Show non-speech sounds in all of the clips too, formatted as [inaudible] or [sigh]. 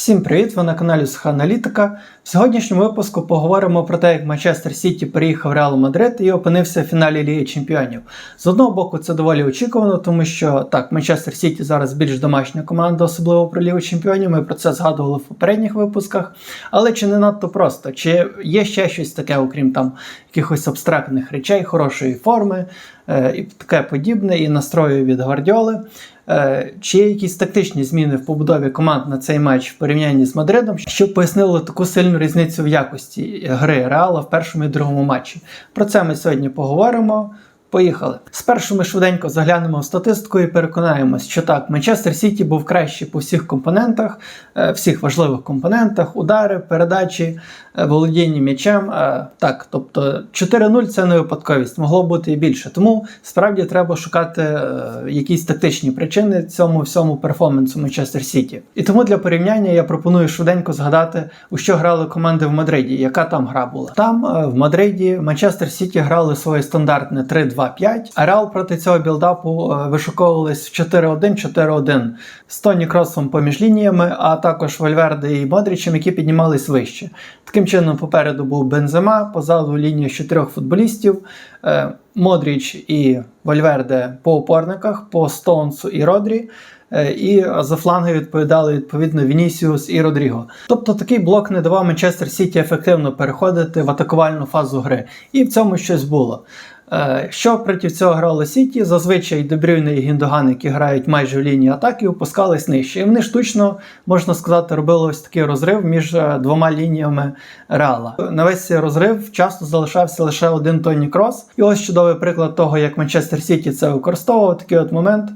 Всім привіт! Ви на каналі Аналітика. В сьогоднішньому випуску поговоримо про те, як Манчестер Сіті переїхав в Реал Мадрид і опинився в фіналі Ліги Чемпіонів. З одного боку, це доволі очікувано, тому що так, Манчестер Сіті зараз більш домашня команда, особливо про Лігу Чемпіонів. Ми про це згадували в попередніх випусках. Але чи не надто просто? Чи є ще щось таке, окрім там якихось абстрактних речей, хорошої форми е, і таке подібне, і настрою від Гвардіоли? Е, Чи є якісь тактичні зміни в побудові команд на цей матч в порівнянні з Мадридом, що пояснило таку сильну різницю в якості гри Реала в першому і другому матчі? Про це ми сьогодні поговоримо. Поїхали. Спершу ми швиденько заглянемо в статистику і переконаємось, що так, Манчестер Сіті був кращий по всіх компонентах, е, всіх важливих компонентах, удари, передачі, е, володіння м'ячем. Е, так, тобто 4-0 це не випадковість, могло бути і більше. Тому справді треба шукати якісь тактичні причини цьому всьому перформансу Манчестер Сіті. І тому для порівняння я пропоную швиденько згадати, у що грали команди в Мадриді, яка там гра була. Там в Мадриді Манчестер Сіті грали своє стандартне 3-2. 2-5. Ареал проти цього білдапу е, вишуковувались в 4-1, 4-1 з Тоні Кросом поміж лініями, а також Вольверди і Модрічем, які піднімались вище. Таким чином, попереду був Бензема, позаду лінія з чотирьох футболістів. Е, Модріч і Вальверде по опорниках, по Стоунсу і Родрі. Е, і за фланги відповідали відповідно Вінісіус і Родріго. Тобто такий блок не давав Манчестер Сіті ефективно переходити в атакувальну фазу гри. І в цьому щось було. Е, Що проти цього грало Сіті? Зазвичай Дебрюйне і Гіндоган, які грають майже в лінії атаки, опускались нижче. І вони штучно, можна сказати, робили ось такий розрив між е, двома лініями Реала. На весь цей розрив часто залишався лише один Тоні Крос. І ось чудовий приклад того, як Манчестер Сіті це використовував. Такий от момент,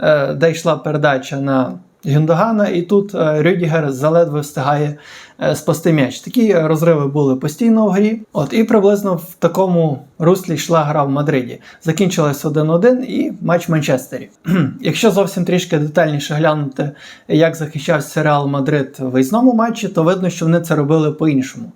е, де йшла передача на Гюндогана, і тут Рюдігер заледве встигає спасти м'яч. Такі розриви були постійно в грі. От і приблизно в такому руслі йшла гра в Мадриді. Закінчилась 1-1 і матч Манчестері. [clears throat] Якщо зовсім трішки детальніше глянути, як захищався Реал Мадрид в виїзному матчі, то видно, що вони це робили по-іншому.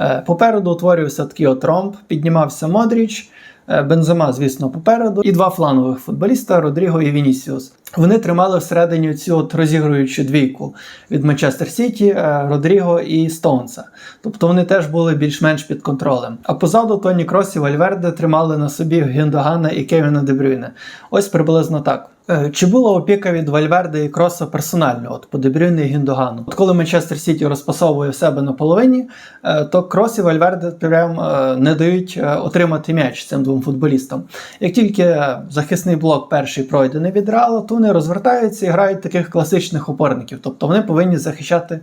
Е, Попереду утворювався такий от ромб, піднімався Модріч. Е, Бензема, звісно, попереду, і два флангових футболіста Родріго і Вінісіус. Вони тримали всередині цю от розігруючу двійку від Манчестер Сіті, е, Родріго і Стоунса. Тобто вони теж були більш-менш під контролем. А позаду Тоні Крос і Вальверде тримали на собі Гіндогана і Кевіна Дебрюйне. Ось приблизно так. Е, Чи була опіка від Вальверде і Кроса персонально, от по Дебрюйне і Гюндогану? От коли Манчестер Сіті розпасовує в себе на половині, е, то Крос і Вальверде прям е, не дають отримати м'яч цим двом футболістам. Як тільки захисний блок перший пройдений від Реала, то вони розвертаються і грають таких класичних опорників. Тобто вони повинні захищати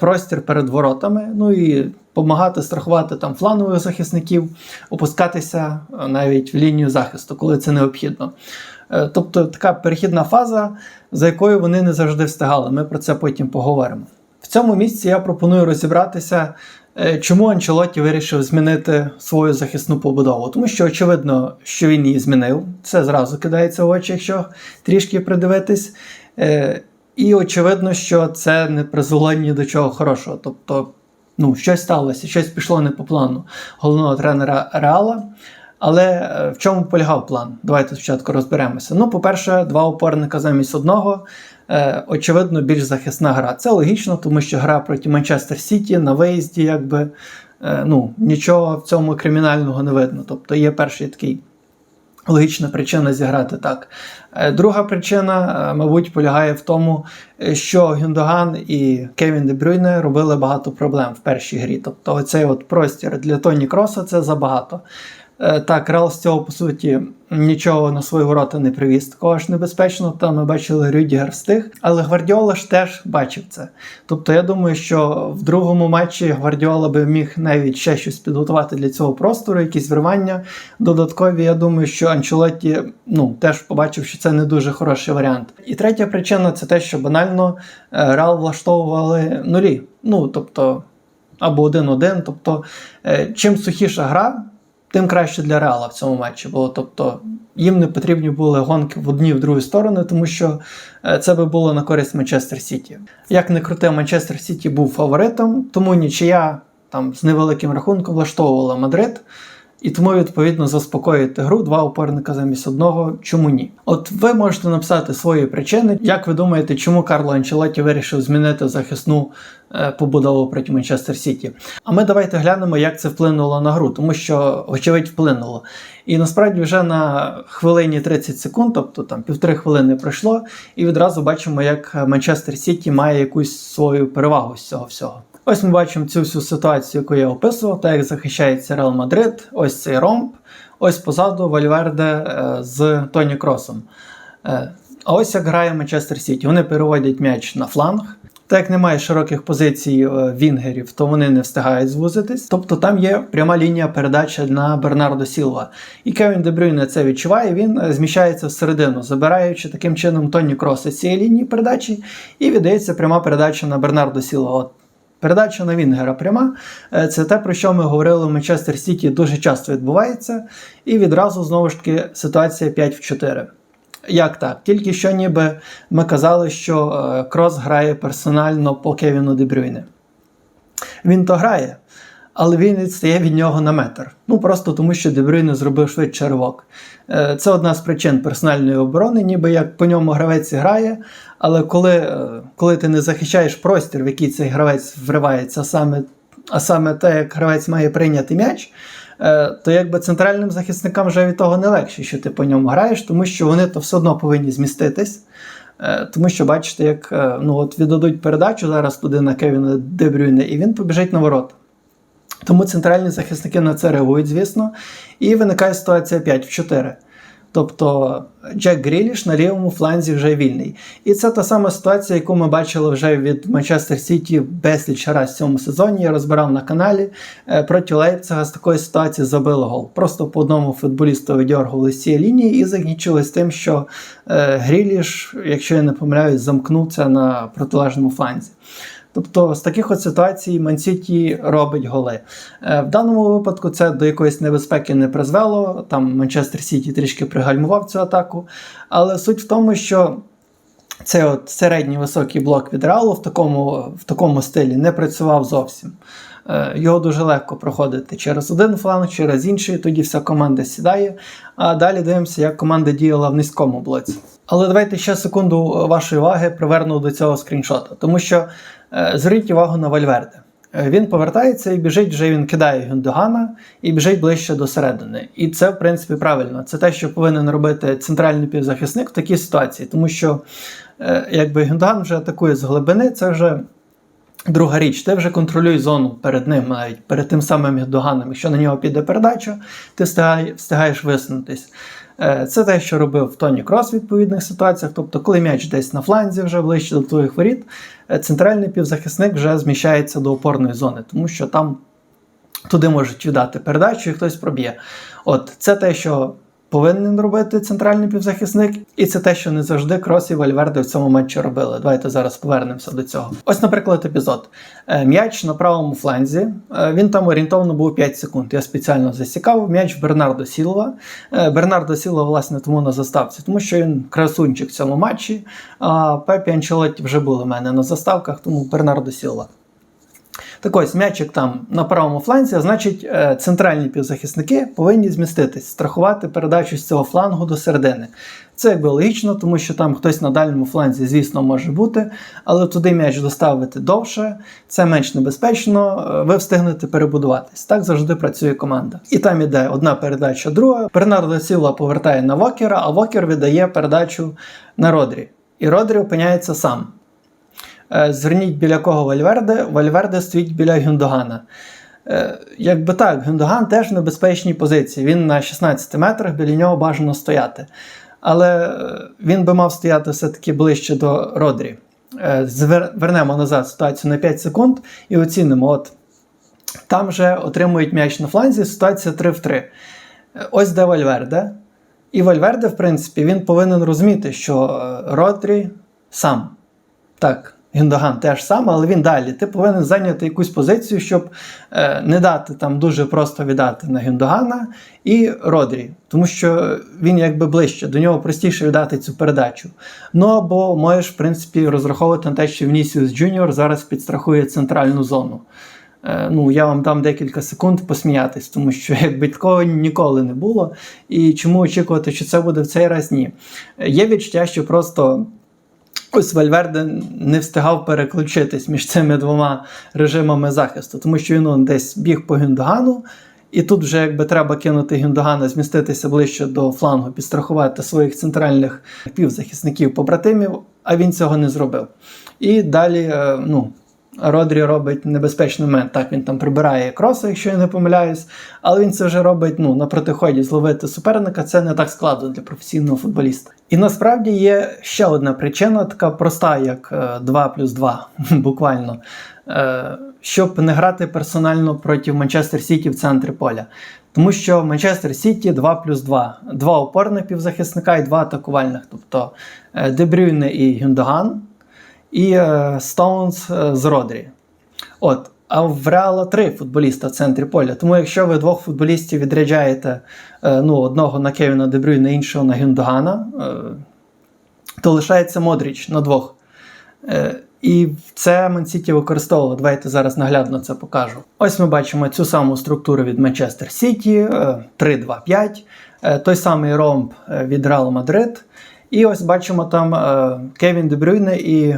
простір перед воротами, ну і допомагати страхувати там флангових захисників, опускатися навіть в лінію захисту, коли це необхідно. Е, Тобто така перехідна фаза, за якою вони не завжди встигали. Ми про це потім поговоримо. В цьому місці я пропоную розібратися, е, чому Анчелотті вирішив змінити свою захисну побудову. Тому що очевидно, що він її змінив. Це зразу кидається в очі, якщо трішки придивитись. Е, І очевидно, що це не призвело ні до чого хорошого. Тобто, ну, щось сталося, щось пішло не по плану головного тренера Реала. Але е, в чому полягав план? Давайте спочатку розберемося. Ну, по-перше, два опорника замість одного. Е, очевидно, більш захисна гра. Це логічно, тому що гра проти Манчестер Сіті на виїзді, якби е, ну, нічого в цьому кримінального не видно. Тобто є перший такий. Логічна причина зіграти так. Друга причина, мабуть, полягає в тому, що Гюндоган і Кевін Де Брюйне робили багато проблем в першій грі. Тобто, оцей от простір для Тоні Кроса це забагато. Е, Так, Реал з цього, по суті, нічого на свої ворота не привіз. Такого ж небезпечного, там ми бачили Рюдігер встиг, але Гвардіола ж теж бачив це. Тобто, я думаю, що в другому матчі Гвардіола би міг навіть ще щось підготувати для цього простору, якісь вривання додаткові. Я думаю, що Анчелотті ну, теж побачив, що це не дуже хороший варіант. І третя причина це те, що банально е, Реал влаштовували нулі. Ну, тобто, або один-один. Тобто, е, чим сухіша гра, тим краще для Реала в цьому матчі було. Тобто їм не потрібні були гонки в одні в другу сторону, тому що е, це би було на користь Манчестер Сіті. Як не крути, Манчестер Сіті був фаворитом, тому нічия там з невеликим рахунком влаштовувала Мадрид. І тому, відповідно, заспокоїти гру два опорника замість одного. Чому ні? От ви можете написати свої причини. Як ви думаєте, чому Карло Анчелотті вирішив змінити захисну е, побудову проти Манчестер Сіті? А ми давайте глянемо, як це вплинуло на гру, тому що, очевидь, вплинуло. І насправді вже на хвилині 30 секунд, тобто там півтори хвилини пройшло, і відразу бачимо, як Манчестер Сіті має якусь свою перевагу з цього всього. Ось ми бачимо цю всю ситуацію, яку я описував, так як захищається Реал Мадрид, ось цей ромб, ось позаду Вальверде е, з Тоні Кросом. Е, а ось як грає Манчестер Сіті. Вони переводять м'яч на фланг. Так як немає широких позицій е, вінгерів, то вони не встигають звузитись. Тобто там є пряма лінія передачі на Бернардо Сілва. І Кевін Дебрюйне це відчуває, він зміщається всередину, забираючи таким чином Тоні Кроса цієї лінії передачі, і віддається пряма передача на Бернардо Сілва. От Передача на Вінгера пряма. Е, Це те, про що ми говорили в Манчестер Сіті, дуже часто відбувається. І відразу знову ж таки ситуація 5 в 4. Як так? Тільки що ніби ми казали, що е, Крос грає персонально по Кевіну Дебрюйне. Він то грає, але він відстає від нього на метр. Ну просто тому, що Дебрюйне зробив швидше ривок. Е, Це одна з причин персональної оборони, ніби як по ньому гравець грає. Але коли, е, коли ти не захищаєш простір, в який цей гравець вривається, саме, а саме те, як гравець має прийняти м'яч. е, То якби центральним захисникам вже від того не легше, що ти по ньому граєш, тому що вони то все одно повинні зміститись. Тому що бачите, як ну, от віддадуть передачу зараз туди на Кевіна Дебрюйне, і він побіжить на ворота. Тому центральні захисники на це реагують, звісно. І виникає ситуація 5 в 4. Тобто Джек Гріліш на лівому фланзі вже вільний. І це та сама ситуація, яку ми бачили вже від Манчестер Сіті безліч раз в цьому сезоні. Я розбирав на каналі. Е, Проти Лейпцига з такої ситуації забили гол. Просто по одному футболісту видьоргували з цієї лінії і закінчилось тим, що е, Гріліш, якщо я не помиляюсь, замкнувся на протилежному фланзі. Тобто з таких от ситуацій Мансіті робить голи. Е, В даному випадку це до якоїсь небезпеки не призвело. Там Манчестер Сіті трішки пригальмував цю атаку. Але суть в тому, що цей от середній високий блок від Реалу в такому, в такому стилі не працював зовсім. Е, Його дуже легко проходити через один фланг, через інший, тоді вся команда сідає. А далі дивимося, як команда діяла в низькому блоці. Але давайте ще секунду вашої уваги приверну до цього скріншота, тому що зверніть увагу на Вальверде. Е, Він повертається і біжить, вже він кидає Гюндогана і біжить ближче до середини. І це, в принципі, правильно. Це те, що повинен робити центральний півзахисник в такій ситуації, тому що е, якби Гюндоган вже атакує з глибини, це вже. Друга річ, ти вже контролюй зону перед ним, навіть перед тим самим Гюндоганом. Якщо на нього піде передача, ти встигаєш висунутись. Е, Це те, що робив Тоні Крос в відповідних ситуаціях. Тобто, коли м'яч десь на фланзі вже ближче до твоїх воріт, е, центральний півзахисник вже зміщається до опорної зони, тому що там туди можуть віддати передачу і хтось проб'є. От це те, що повинен робити центральний півзахисник, і це те, що не завжди Крос і Вальверде в цьому матчі робили. Давайте зараз повернемося до цього. Ось, наприклад, епізод. Е, М'яч на правому фланзі. Е, Він там орієнтовно був 5 секунд. Я спеціально засікав. М'яч Бернардо Сілва. Е, Бернардо Сілва, власне, тому на заставці, тому що він красунчик в цьому матчі. А Пепі Анчелотті вже були в мене на заставках, тому Бернардо Сілва. Так ось м'ячик там на правому фланзі, значить, е, центральні півзахисники повинні зміститись, страхувати передачу з цього флангу до середини. Це якби логічно, тому що там хтось на дальньому фланзі, звісно, може бути, але туди м'яч доставити довше, це менш небезпечно, е, ви встигнете перебудуватись. Так завжди працює команда. І там іде одна передача, друга. Бернардо Сіла повертає на Вокера, а Вокер віддає передачу на Родрі. І Родрі опиняється сам. Е, Зверніть біля кого Вальверде, Вальверде стоїть біля Гюндогана. Е, Якби так, Гюндоган теж в небезпечній позиції. Він на 16 метрах біля нього бажано стояти. Але е, він би мав стояти все-таки ближче до Родрі. Вернемо назад ситуацію на 5 секунд і оцінимо. От там вже отримують м'яч на фланзі, ситуація 3 в 3. Е, Ось де Вальверде. І Вальверде, в принципі, він повинен розуміти, що Родрі сам. Так, Гіндоган теж сам, але він далі. Ти повинен зайняти якусь позицію, щоб е, не дати там дуже просто віддати на Гіндогана і Родрі, тому що він якби ближче, до нього простіше віддати цю передачу. Ну або можеш, в принципі, розраховувати на те, що Вінісіус Джуніор зараз підстрахує центральну зону. Е, Ну, я вам дам декілька секунд посміятись, тому що [laughs] якби такого ніколи не було. І чому очікувати, що це буде в цей раз? Ні. Е, Є відчуття, що просто ось Вальверде не встигав переключитись між цими двома режимами захисту, тому що він он, десь біг по Гюндогану, і тут вже якби треба кинути Гюндогана, зміститися ближче до флангу, підстрахувати своїх центральних півзахисників побратимів, а він цього не зробив. І далі, е, ну. Родрі робить небезпечний момент. Так, він там прибирає кроси, якщо я не помиляюсь, але він це вже робить ну, на протиході зловити суперника. Це не так складно для професійного футболіста. І насправді є ще одна причина, така проста, як е, 2 плюс 2, [laughs] буквально. Е, щоб не грати персонально проти Манчестер Сіті в центрі поля. Тому що Манчестер Сіті 2 плюс 2. Два опорних півзахисника і два атакувальних. Тобто е, Дебрюйне і Гюндоган і е, Стоунс е, з Родрі. От. А в Реала три футболіста в центрі поля. Тому якщо ви двох футболістів відряджаєте е, ну, одного на Кевіна Дебрюйна, іншого на Гюндогана, е, то лишається Модріч на двох. Е, і це Мансіті використовувало. Давайте зараз наглядно це покажу. Ось ми бачимо цю саму структуру від Манчестер Сіті, е, 3-2-5, е, той самий ромб е, від Реал Мадрид. І ось бачимо там е, Кевін Дебрюйне і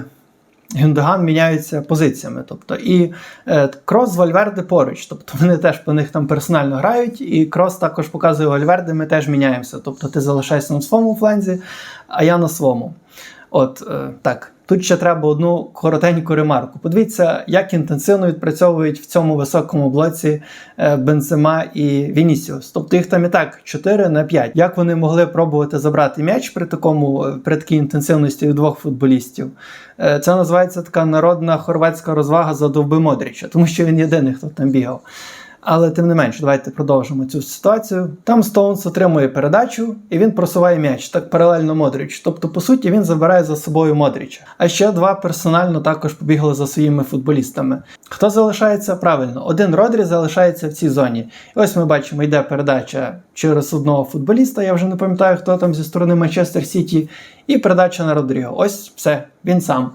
Гюндоган міняються позиціями. Тобто і е, Крос з Вальверде поруч. Тобто вони теж по них там персонально грають, і Крос також показує Вальверде, ми теж міняємося. Тобто ти залишаєшся на своєму фланзі, а я на своєму. От е, так. Тут ще треба одну коротеньку ремарку. Подивіться, як інтенсивно відпрацьовують в цьому високому блоці е, Бензема і Вінісіус. Тобто їх там і так 4 на 5. Як вони могли пробувати забрати м'яч при такому е, при такій інтенсивності у двох футболістів? Е, Це називається така народна хорватська розвага за довби Модріча, тому що він єдиний, хто там бігав. Але тим не менш, давайте продовжимо цю ситуацію. Там Стоунс отримує передачу і він просуває м'яч, так паралельно Модріч. Тобто, по суті, він забирає за собою Модріча. А ще два персонально також побігли за своїми футболістами. Хто залишається правильно? Один Родрі залишається в цій зоні. І ось ми бачимо, йде передача через одного футболіста. Я вже не пам'ятаю, хто там зі сторони Манчестер Сіті, і передача на Родріго. Ось все, він сам.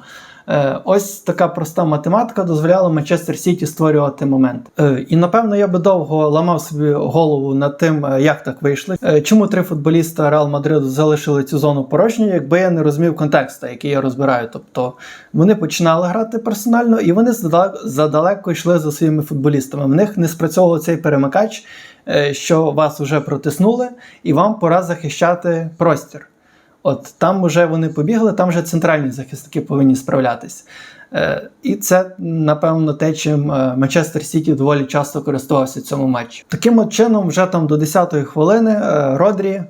Е, Ось така проста математика дозволяла Манчестер Сіті створювати момент. Е, І напевно я би довго ламав собі голову над тим, е, як так вийшло. Чому три футболіста Реал Мадриду залишили цю зону порожньою, якби я не розумів контексту, який я розбираю. Тобто вони починали грати персонально, і вони задалек- задалеко йшли за своїми футболістами. В них не спрацьовував цей перемикач, що вас вже протиснули, і вам пора захищати простір. От там вже вони побігли, там вже центральні захисники повинні справлятись. Е, і це, напевно, те, чим е, Манчестер Сіті доволі часто користувався в цьому матчі. Таким от чином, вже там до 10-ї хвилини е, Родрі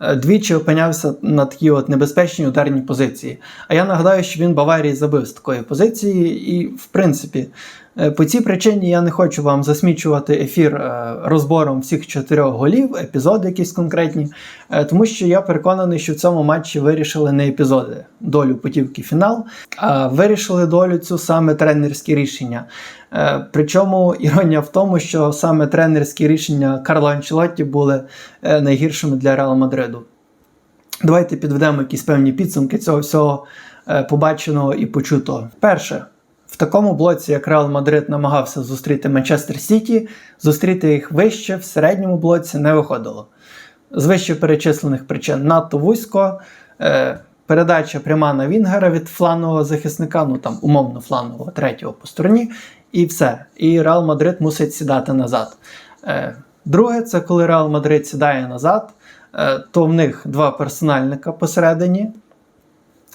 е, двічі опинявся на такій от небезпечній ударній позиції. А я нагадаю, що він Баварії забив з такої позиції, і, в принципі, по цій причині я не хочу вам засмічувати ефір е, розбором всіх чотирьох голів, епізоди якісь конкретні, е, тому що я переконаний, що в цьому матчі вирішили не епізоди долю путівки фінал, а вирішили долю цю саме тренерські рішення. Е, Причому іронія в тому, що саме тренерські рішення Карло Анчелотті були е, найгіршими для Реал Мадриду. Давайте підведемо якісь певні підсумки цього всього е, побаченого і почутого. Перше, в такому блоці, як Реал Мадрид намагався зустріти Манчестер Сіті, зустріти їх вище в середньому блоці не виходило. З вище перечислених причин надто вузько. Е, Передача пряма на Вінгера від флангового захисника, ну там умовно флангового третього по стороні, і все. І Реал Мадрид мусить сідати назад. Е, Друге, це коли Реал Мадрид сідає назад, е, то в них два персональника посередині,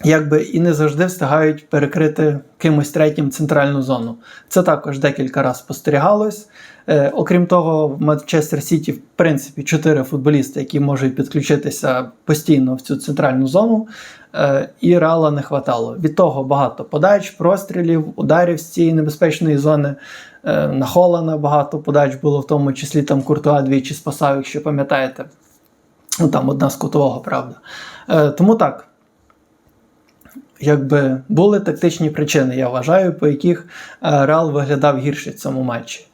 якби і не завжди встигають перекрити кимось третім центральну зону. Це також декілька разів спостерігалось. Е, окрім того, в Манчестер Сіті, в принципі, чотири футболісти, які можуть підключитися постійно в цю центральну зону, е, і Реала не хватало. Від того багато подач, прострілів, ударів з цієї небезпечної зони. Е, на Холана багато подач було, в тому числі там Куртуа двічі спасав, якщо пам'ятаєте. Ну там одна з кутового, правда. Е, тому так. Якби були тактичні причини, я вважаю, по яких е, Реал виглядав гірше в цьому матчі.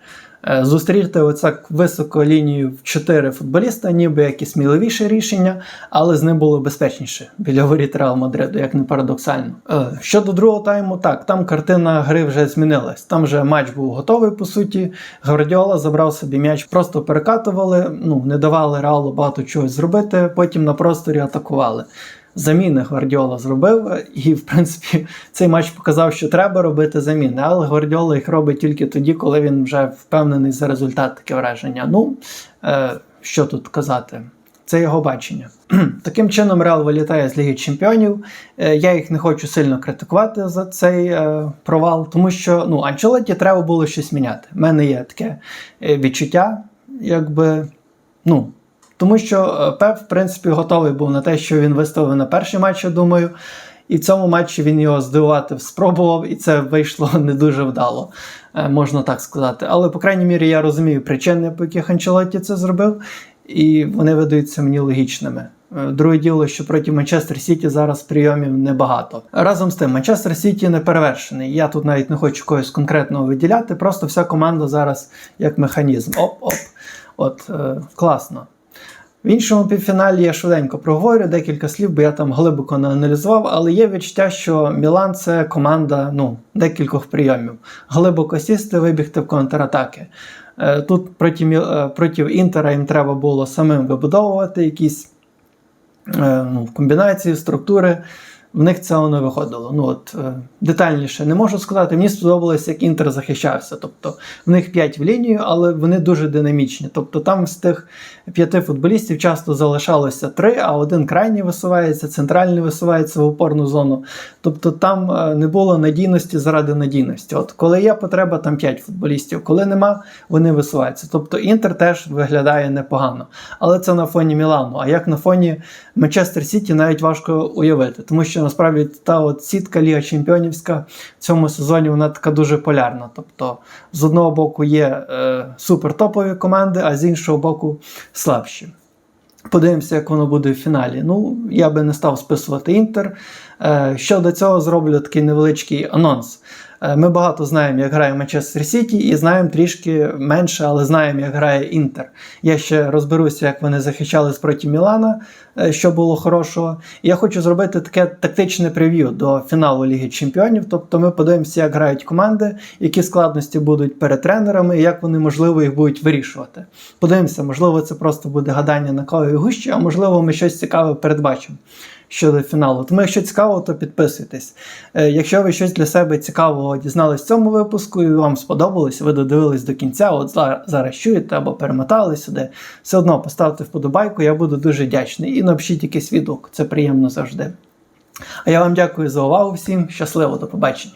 Е, Зустріти оцак високо лінію в 4 футболіста, ніби як і сміливіше рішення, але з ним було безпечніше біля воріт Реал Мадриду, як не парадоксально. Е, Щодо другого тайму, так, там картина гри вже змінилась. Там вже матч був готовий, по суті. Гвардіола забрав собі м'яч, просто перекатували, ну, не давали Реалу багато чогось зробити, потім на просторі атакували. Заміни Гвардіола зробив, і в принципі цей матч показав, що треба робити заміни. Але Гвардіола їх робить тільки тоді, коли він вже впевнений за результат таке враження. Ну е, що тут казати? Це його бачення. [clears throat] Таким чином, Реал вилітає з Ліги Чемпіонів. Е, Я їх не хочу сильно критикувати за цей е, провал, тому що ну, Анчелоті треба було щось міняти. У мене є таке е, відчуття, якби. ну, тому що е, Пеп, в принципі, готовий був на те, що він виставив на перший матч, я думаю. І в цьому матчі він його здивувати спробував, і це вийшло [laughs] не дуже вдало, е, можна так сказати. Але, по крайній мірі, я розумію причини, по яких Анчелотті це зробив, і вони видаються мені логічними. Е, Друге діло, що проти Манчестер Сіті зараз прийомів небагато. Разом з тим, Манчестер Сіті не перевершений. Я тут навіть не хочу когось конкретного виділяти, просто вся команда зараз як механізм. Оп-оп. От, е, класно. В іншому півфіналі я швиденько проговорю декілька слів, бо я там глибоко не аналізував, але є відчуття, що Мілан це команда ну, декількох прийомів. Глибоко сісти, вибігти в контратаки. Е, Тут проти, е, проти Інтера їм треба було самим вибудовувати якісь е, ну, комбінації, структури. В них цього не виходило. Ну от е, детальніше не можу сказати. Мені сподобалось, як Інтер захищався. Тобто в них 5 в лінію, але вони дуже динамічні. Тобто там з тих п'яти футболістів часто залишалося три, а один крайній висувається, центральний висувається в опорну зону. Тобто там е, не було надійності заради надійності. От коли є потреба, там 5 футболістів. Коли нема, вони висуваються. Тобто Інтер теж виглядає непогано. Але це на фоні Мілану. А як на фоні Манчестер Сіті навіть важко уявити, тому що насправді та от сітка Ліга Чемпіонівська в цьому сезоні вона така дуже полярна. Тобто, з одного боку є е, супертопові команди, а з іншого боку слабші. Подивимося, як воно буде в фіналі. Ну, я би не став списувати Інтер. Е, щодо цього зроблю такий невеличкий анонс. Е, Ми багато знаємо, як грає Манчестер Сіті, і знаємо трішки менше, але знаємо, як грає Інтер. Я ще розберуся, як вони захищались проти Мілана, е, що було хорошого. Я хочу зробити таке тактичне прев'ю до фіналу Ліги Чемпіонів. Тобто ми подивимося, як грають команди, які складності будуть перед тренерами, і як вони, можливо, їх будуть вирішувати. Подивимося, можливо, це просто буде гадання на каві гущі, а можливо, ми щось цікаве передбачимо щодо фіналу. Тому, якщо цікаво, то підписуйтесь. Е, Якщо ви щось для себе цікавого дізнались в цьому випуску і вам сподобалось, ви додивились до кінця, от зараз чуєте або перемотали сюди, все одно поставте вподобайку, я буду дуже вдячний. І напишіть якийсь відгук, це приємно завжди. А я вам дякую за увагу всім. Щасливо, до побачення.